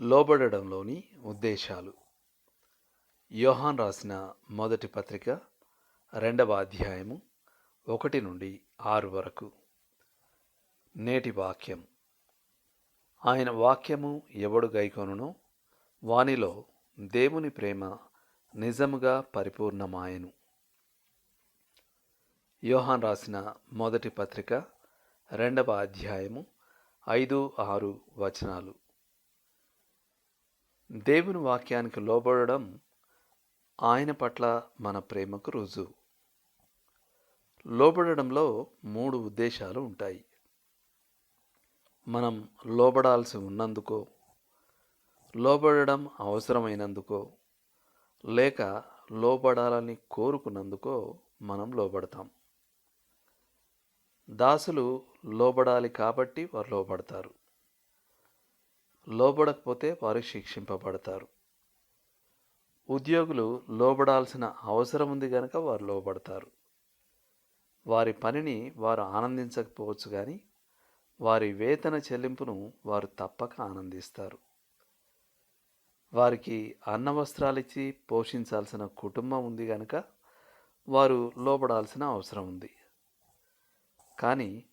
లోబడడంలోని ఉద్దేశాలు. యోహాన్ రాసిన మొదటి పత్రిక రెండవ అధ్యాయము ఒకటి నుండి ఆరు వరకు. నేటి వాక్యం. ఆయన వాక్యము ఎవడు గైకొనునో వానిలో దేవుని ప్రేమ నిజముగా పరిపూర్ణమాయను. యోహాన్ రాసిన మొదటి పత్రిక రెండవ అధ్యాయము ఐదు ఆరు వచనాలు. దేవుని వాక్యానికి లోబడడం ఆయన పట్ల మన ప్రేమకు రుజువు. లోబడడంలో మూడు ఉద్దేశాలు ఉంటాయి. మనం లోబడాల్సి ఉన్నందుకో లోబడడం అవసరమైనందుకో లేక లోబడాలని కోరుకున్నందుకో మనం లోబడతాం. దాసులు లోబడాలి కాబట్టి వారు లోబడతారు. లోబడకపోతే వారు శిక్షింపబడతారు. ఉద్యోగులు లోబడాల్సిన అవసరం ఉంది కనుక వారు లోబడతారు. వారి పనిని వారు ఆనందించకపోవచ్చు కానీ వారి వేతన చెల్లింపును వారు తప్పక ఆనందిస్తారు. వారికి అన్న వస్త్రాలిచ్చి పోషించాల్సిన కుటుంబం ఉంది కనుక వారు లోబడాల్సిన అవసరం ఉంది. కానీ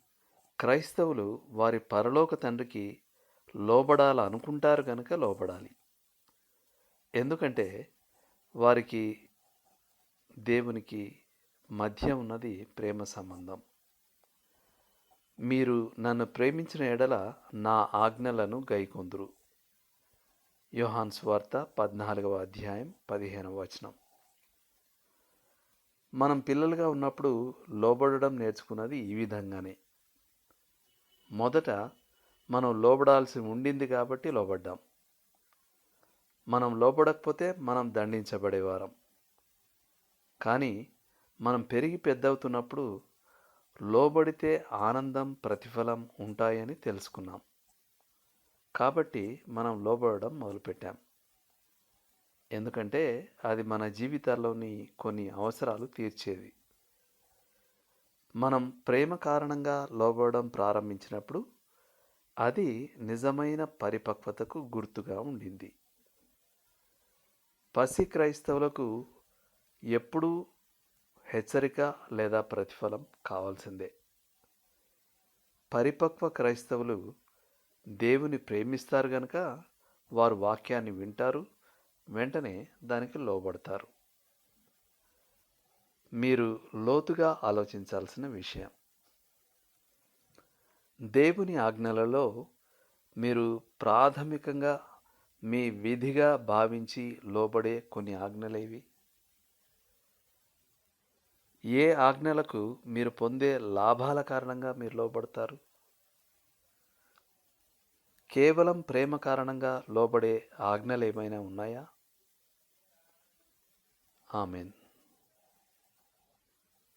క్రైస్తవులు వారి పరలోక తండ్రికి లోబడాలనుకుంటారు కనుక లోబడాలి. ఎందుకంటే వారికి దేవునికి మధ్య ఉన్నది ప్రేమ సంబంధం. మీరు నన్ను ప్రేమించిన ఎడల నా ఆజ్ఞలను గైకొందురు. యోహాన్ స్వార్త పద్నాలుగవ అధ్యాయం పదిహేనవ వచనం. మనం పిల్లలుగా ఉన్నప్పుడు లోబడడం నేర్చుకున్నది ఈ విధంగానే. మొదట మనం లోబడాల్సి ఉండింది కాబట్టి లోబడ్డాం. మనం లోబడకపోతే మనం దండించబడేవారం కానీ మనం పెరిగి పెద్దవుతున్నప్పుడు లోబడితే ఆనందం ప్రతిఫలం ఉంటాయని తెలుసుకున్నాం. కాబట్టి మనం లోబడడం మొదలుపెట్టాం. ఎందుకంటే అది మన జీవితాల్లోని కొన్ని అవసరాలు తీర్చేది. మనం ప్రేమ కారణంగా లోబడడం ప్రారంభించినప్పుడు అది నిజమైన పరిపక్వతకు గుర్తుగా ఉండింది. పసి క్రైస్తవులకు ఎప్పుడూ హెచ్చరిక లేదా ప్రతిఫలం కావాల్సిందే. పరిపక్వ క్రైస్తవులు దేవుని ప్రేమిస్తారు గనక వారు వాక్యాన్ని వింటారు వెంటనే దానికి లోబడతారు. మీరు లోతుగా ఆలోచించాల్సిన విషయం. దేవుని ఆజ్ఞలలో మీరు ప్రాథమికంగా మీ విధిగా భావించి లోబడే కొన్ని ఆజ్ఞలేవి. ఏ ఆజ్ఞలకు మీరు పొందే లాభాల కారణంగా మీరు లోబడతారు? కేవలం ప్రేమ కారణంగా లోబడే ఆజ్ఞలు ఏమైనా ఉన్నాయా? ఆమెన్.